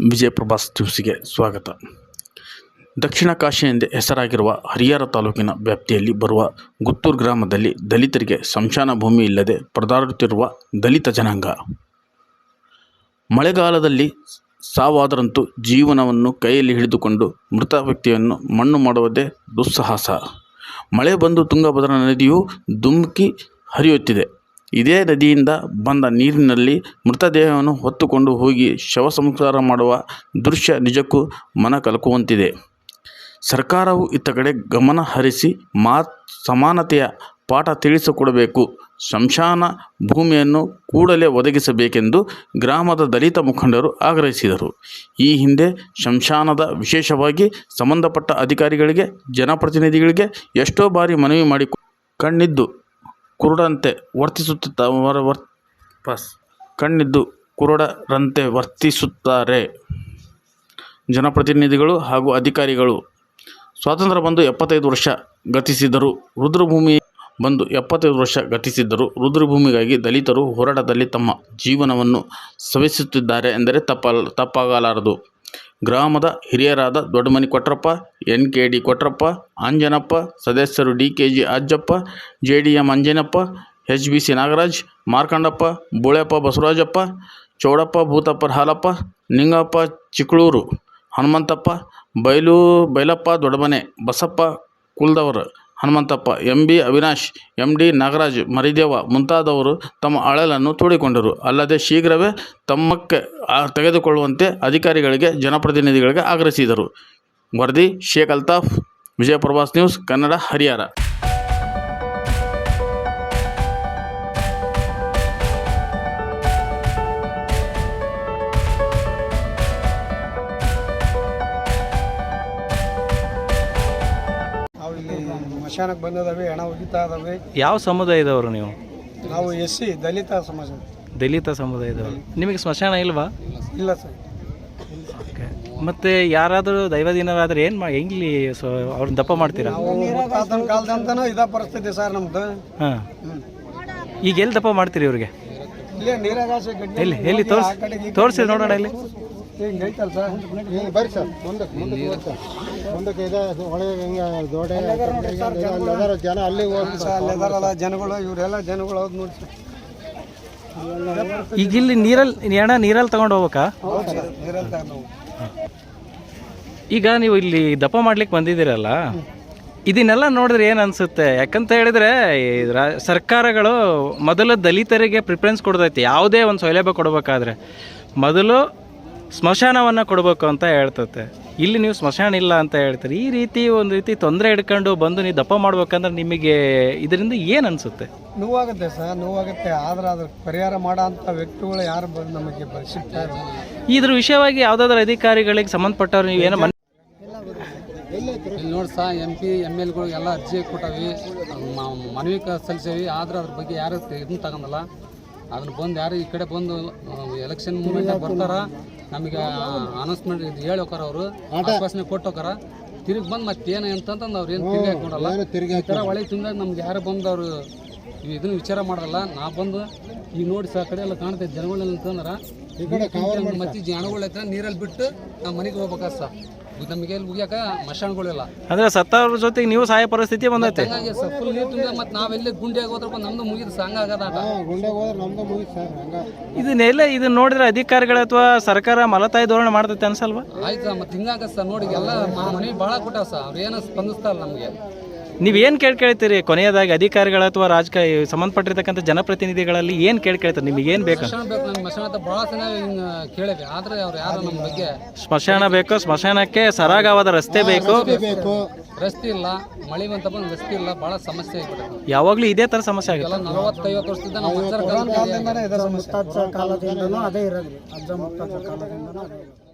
ವಿಜಯ ಪ್ರಭಾಸ್ ನ್ಯೂಸ್ಗೆ ಸ್ವಾಗತ. ದಕ್ಷಿಣ ಕಾಶಿ ಎಂದೇ ಹೆಸರಾಗಿರುವ ಹರಿಹರ ತಾಲೂಕಿನ ವ್ಯಾಪ್ತಿಯಲ್ಲಿ ಬರುವ ಗುತ್ತೂರು ಗ್ರಾಮದಲ್ಲಿ ದಲಿತರಿಗೆ ಸಂಶಾನ ಭೂಮಿ ಇಲ್ಲದೆ ಪರದಾಡುತ್ತಿರುವ ದಲಿತ ಜನಾಂಗ. ಮಳೆಗಾಲದಲ್ಲಿ ಸಾವಾದರಂತೂ ಜೀವನವನ್ನು ಕೈಯಲ್ಲಿ ಹಿಡಿದುಕೊಂಡು ಮೃತ ವ್ಯಕ್ತಿಯನ್ನು ಮಣ್ಣು ಮಾಡುವುದೇ ದುಸ್ಸಾಹಸ. ಮಳೆ ಬಂದು ತುಂಗಭದ್ರಾ ನದಿಯು ಧುಮುಕಿ ಹರಿಯುತ್ತಿದೆ. ಇದೇ ನದಿಯಿಂದ ಬಂದ ನೀರಿನಲ್ಲಿ ಮೃತದೇಹವನ್ನು ಹೊತ್ತುಕೊಂಡು ಹೋಗಿ ಶವ ಸಂಸ್ಕಾರ ಮಾಡುವ ದೃಶ್ಯ ನಿಜಕ್ಕೂ ಮನ ಕಲಕುವಂತಿದೆ. ಸರ್ಕಾರವು ಇತ್ತ ಕಡೆ ಗಮನ ಹರಿಸಿ ಮಾ ಸಮಾನತೆಯ ಪಾಠ ತಿಳಿಸಿಕೊಡಬೇಕು. ಶಂಶಾನ ಭೂಮಿಯನ್ನು ಕೂಡಲೇ ಒದಗಿಸಬೇಕೆಂದು ಗ್ರಾಮದ ದಲಿತ ಮುಖಂಡರು ಆಗ್ರಹಿಸಿದರು. ಈ ಹಿಂದೆ ಶಂಶಾನದ ವಿಶೇಷವಾಗಿ ಸಂಬಂಧಪಟ್ಟ ಅಧಿಕಾರಿಗಳಿಗೆ, ಜನಪ್ರತಿನಿಧಿಗಳಿಗೆ ಎಷ್ಟೋ ಬಾರಿ ಮನವಿ ಮಾಡಿ ಕಣ್ಣಿದ್ದು ಕುರುಡಂತೆ ವರ್ತಿಸುತ್ತ ಕಣ್ಣಿದ್ದು ಕುರುಡರಂತೆ ವರ್ತಿಸುತ್ತಾರೆ. ಜನಪ್ರತಿನಿಧಿಗಳು ಹಾಗೂ ಅಧಿಕಾರಿಗಳು ಸ್ವಾತಂತ್ರ್ಯ ಬಂದು ಎಪ್ಪತ್ತೈದು ವರ್ಷ ಗತಿಸಿದರು. ರುದ್ರಭೂಮಿ ಬಂದು ಎಪ್ಪತ್ತೈದು ವರ್ಷ ಗತಿಸಿದ್ದರು. ರುದ್ರಭೂಮಿಗಾಗಿ ದಲಿತರು ಹೋರಾಟದಲ್ಲಿ ತಮ್ಮ ಜೀವನವನ್ನು ಸವೆಸುತ್ತಿದ್ದಾರೆ ಎಂದರೆ ತಪ್ಪಲ್ ತಪ್ಪಾಗಲಾರದು. ಗ್ರಾಮದ ಹಿರಿಯರಾದ Doddamani Kotrappa N K D Kotrappa, Anjanappa, ಸದಸ್ಯರು D K G Ajjappa J D M Anjanappa H B C Nagaraj, Markandappa, Buleppa Basavarajappa, Chowdappa Bhootappa Halappa, Ningappa Chikkaluru, Hanumanthappa, Bailu Bailappa Doddamane, Basappa ಕುಲ್ದವರು Hanumanthappa M B Avinash M D Nagaraj, Marideva ಮುಂತಾದವರು ತಮ್ಮ ಅಳಲನ್ನು ತೋಡಿಕೊಂಡರು. ಅಲ್ಲದೆ ಶೀಘ್ರವೇ ತಮ್ಮಕ್ಕೆ ತೆಗೆದುಕೊಳ್ಳುವಂತೆ ಅಧಿಕಾರಿಗಳಿಗೆ, ಜನಪ್ರತಿನಿಧಿಗಳಿಗೆ ಆಗ್ರಹಿಸಿದರು. ವರದಿ, Sheikh Altaf Vijaya Prabhas news, Kannada Harihara ಮಶಾನಕ್ಕೆ ಬಂದಿದ್ದಾವೆ ಹಣ ಒಗಿತಾ ಇದ್ದಾವೆ ಯಾವ ಸಮುದಾಯದವರು ನೀವು? ನಾವು ಎಸ್ ಸಿ ದಲಿತ ಸಮಾಜ. ದಲಿತ ಸಮುದಾಯದವರು. ನಿಮಗೆ ಸ್ಮಶಾನ ಇಲ್ವಾ? ಇಲ್ಲ ಸರ್. ಓಕೆ. ಮತ್ತು ಯಾರಾದರೂ ದೈವದಿನರಾದ್ರೆ ಏನು ಮಾ ಹೆಂಗ್ಲಿ ಸೊ ಅವ್ರನ್ನ ದಪ್ಪ ಮಾಡ್ತೀರಾ? ನಾವು ಕಾಲದಂತನೂ ಇದೇ ಪರಿಸ್ಥಿತಿ ಸರ್ ನಮ್ದು. ಹಾಂ. ಈಗ ಎಲ್ಲಿ ದಪ್ಪ ಮಾಡ್ತೀರಿ ಇವ್ರಿಗೆ? ಇಲ್ಲೇ ನೀರಾಗಾಸೆ ಗಡ್ಡೆ ಎಲ್ಲಿ ಎಲ್ಲಿ ತೋರಿಸಿ ತೋರಿಸಿ ನೋಡೋಣ ಇಲ್ಲಿ. ಹಿಂಗ್ ಐತಲ್ಲ ಸರ್? ಹಿಂಗ್ ಬರ್ರಿ ಸರ್. ಮುಂದಕ್ಕೆ ಮುಂದಕ್ಕೆ ಮುಂದಕ್ಕೆ ಇದೆ ಹೊಳೆ ಹಿಂಗೆ ದೋಡೆ ಜನ ಅಲ್ಲಿ ಅಲ್ಲಿದಾರಲ್ಲ ಜನಗಳು ಇವರೆಲ್ಲ ಜನಗಳು ಹೌದು ನೋಡಿ ಸರ್. ಈಗ ಇಲ್ಲಿ ನೀರಲ್ಲಿ ಎಣ್ಣ ನೀರಲ್ಲಿ ತಗೊಂಡು ಹೋಗ್ಬೇಕಾ? ನೀರಲ್ಲಿ ತಗೊಂಡು ಈಗ ನೀವು ಇಲ್ಲಿ ದಪ್ಪ ಮಾಡ್ಲಿಕ್ಕೆ ಬಂದಿದ್ದೀರಲ್ಲ ಇದನ್ನೆಲ್ಲ ನೋಡಿದ್ರೆ ಏನು ಅನಿಸುತ್ತೆ? ಯಾಕಂತ ಹೇಳಿದ್ರೆ ಸರ್ಕಾರಗಳು ಮೊದಲು ದಲಿತರಿಗೆ ಪ್ರಿಫರೆನ್ಸ್ ಕೊಡ್ತೈತಿ ಯಾವುದೇ ಒಂದು ಸೌಲಭ್ಯ ಕೊಡಬೇಕಾದ್ರೆ. ಮೊದಲು ಸ್ಮಶಾನವನ್ನು ಕೊಡಬೇಕು ಅಂತ ಹೇಳ್ತತೆ. ಇಲ್ಲಿ ನೀವು ಸ್ಮಶಾನ ಇಲ್ಲ ಅಂತ ಹೇಳ್ತೀರಿ. ಈ ರೀತಿ ಒಂದು ರೀತಿ ತೊಂದರೆ ಹಿಡ್ಕೊಂಡು ಬಂದು ನೀವು ದಪ್ಪ ಮಾಡ್ಬೇಕಂದ್ರೆ ನಿಮಗೆ ಇದರಿಂದ ಏನು ಅನಿಸುತ್ತೆ? ನೋವಾಗುತ್ತೆ ಸರ್ ನೋವಾಗುತ್ತೆ. ಆದ್ರೆ ಅದ್ರ ಪರಿಹಾರ ಮಾಡೋ ಅಂಥ ವ್ಯಕ್ತಿಗಳು ಯಾರು ಬಂದು ನಮಗೆ ಬ- ಸಿಗ್ತಾ ಇಲ್ಲ. ಇದ್ರ ವಿಷಯವಾಗಿ ಯಾವುದಾದ್ರೂ ಅಧಿಕಾರಿಗಳಿಗೆ ಸಂಬಂಧಪಟ್ಟವ್ರು ನೀವು ಏನೋ ಮನ್ ಇಲ್ಲಿ ನೋಡಿ ಸಹ ಎಂ ಪಿ ಎಂ ಎಲ್ಗಳಿಗೆಲ್ಲ ಅರ್ಜಿ ಕೊಟ್ಟವಿ. ಮ- ಮನವಿ ಕ- ಸಲ್ಲಿಸೇವಿ. ಆದ್ರೆ ಅದ್ರ ಬಗ್ಗೆ ಯಾರು ಇದನ್ನು ತಗೊಂಡಲ್ಲ. ಅದನ್ನ ಬಂದು ಯಾರು ಈ ಕಡೆ ಬಂದು ಎಲೆಕ್ಷನ್ ಮೂಮೆಂಟ್ ಬರ್ತಾರ ನಮಗೆ ಅನೌನ್ಸ್ಮೆಂಟ್ ಇದು ಹೇಳಿ ಹೋಕಾರ ಅವರು ಆಶ್ವಾಸನೆ ಕೊಟ್ಟು ಹೋಕಾರ ತಿರುಗಿ ಬಂದು ಮತ್ತೆ ಏನು ಅಂತಂತಂದು ಅವ್ರು ಏನು ತಿರುಗಿ ಹಾಕೊಂಡಲ್ಲ ಈ ಥರ ಒಳಗೆ ತಿಂದಾಗ ನಮ್ಗೆ ಯಾರು ಬಂದು ಅವರು ಇದನ್ನ ವಿಚಾರ ಮಾಡಲ್ಲ. ನಾ ಬಂದು ಈಗ ನೋಡಿ ಸಹ ಕಡೆ ಎಲ್ಲ ಕಾಣ್ತೈತೆ ಜನಗಳೆಲ್ಲ ಅಂತಂದ್ರೆ ಮತ್ತೆ ಜನಗಳ ನೀರಲ್ಲಿ ಬಿಟ್ಟು ನಾವು ಮನೆಗೆ ಹೋಗ್ಬೇಕಾ ಸರ್? ನಮಗೆ ಇಲ್ಲಿ ಉಗಿಯಾಕ ಮಶಾನ್ಗಳಿಲ್ಲ. ಅಂದ್ರೆ ಸತ್ತವ್ರ ಜೊತೆಗೆ ನೀವು ಸಹಾಯ ಪರಿಸ್ಥಿತಿ ಬಂದೈತೆ. ಹಂಗಾಗಿ ಸರ್ ಫುಲ್ ನೀರು ತುಂಬ ಮತ್ತೆ ನಾವೆಲ್ಲಿ ಗುಂಡಿಯಾಗಿ ಹೋದ್ರೆ ನಮ್ದು ಮುಗಿದು ಸಂಘ ಆಗದ ಗುಂಡೆ ಹೋದ್ರೆ ನಮ್ದು ಮುಗಿತು ಸರ್ ಹಂಗ. ಇದನ್ನೆಲ್ಲ ಇದನ್ನ ನೋಡಿದ್ರೆ ಅಧಿಕಾರಿಗಳು ಅಥವಾ ಸರ್ಕಾರ ಮಲತಾಯಿ ಧೋರಣೆ ಮಾಡ್ತೈತೆ ಅನ್ಸಲ್ವಾ? ಆಯ್ತು ಮತ್ತೆ ಹಿಂಗಾಗ ಸರ್ ನೋಡಿ ಎಲ್ಲ ಮನೆ ಮನವಿ ಭಾಳ ಕೊಟ್ಟ ಸರ್ ಅವ್ರು ಏನೋ ಸ್ಪಂದಿಸ್ತಾ ಇಲ್ಲ ಏನು ಕೇಳಿ ಕೇಳ್ತೀರಿ? ಕೊನೆಯದಾಗಿ ಅಧಿಕಾರಿಗಳು ಅಥವಾ ರಾಜಕೀಯ ಸಂಬಂಧಪಟ್ಟಿರ್ತಕ್ಕಂಥ ಜನಪ್ರತಿನಿಧಿಗಳಲ್ಲಿ ಏನು ಕೇಳ್ಕೊಳ್ತಾರೆ ನಿಮಗೆ ಏನು ಬೇಕು? ಸ್ಮಶಾನ ಬೇಕು ಸ್ಮಶಾನಕ್ಕೆ ಸರಾಗವಾದ ರಸ್ತೆ ಬೇಕು. ರಸ್ತೆ ಇಲ್ಲ ಮಳೆ ಬಂತ ಬಂದು ರಸ್ತೆ ಇಲ್ಲ ಬಹಳ ಸಮಸ್ಯೆ ಯಾವಾಗ್ಲೂ ಯಾವಾಗಲೂ ಇದೇ ತರ ಸಮಸ್ಯೆ ಆಗಿದೆ ನಲವತ್ತೈವತ್ತು ವರ್ಷದಿಂದ ನಾವು ಕಾಲದಿಂದನೇ ಇದೆ. ಸಮಸ್ಯೆ ಕಾಲದಿಂದನೂ ಅದೇ ಇರೋದು. ಅಜ್ಜ ಮುತ್ತಾತ ಕಾಲದಿಂದನೂ ಅದೇ ಇರೋದು.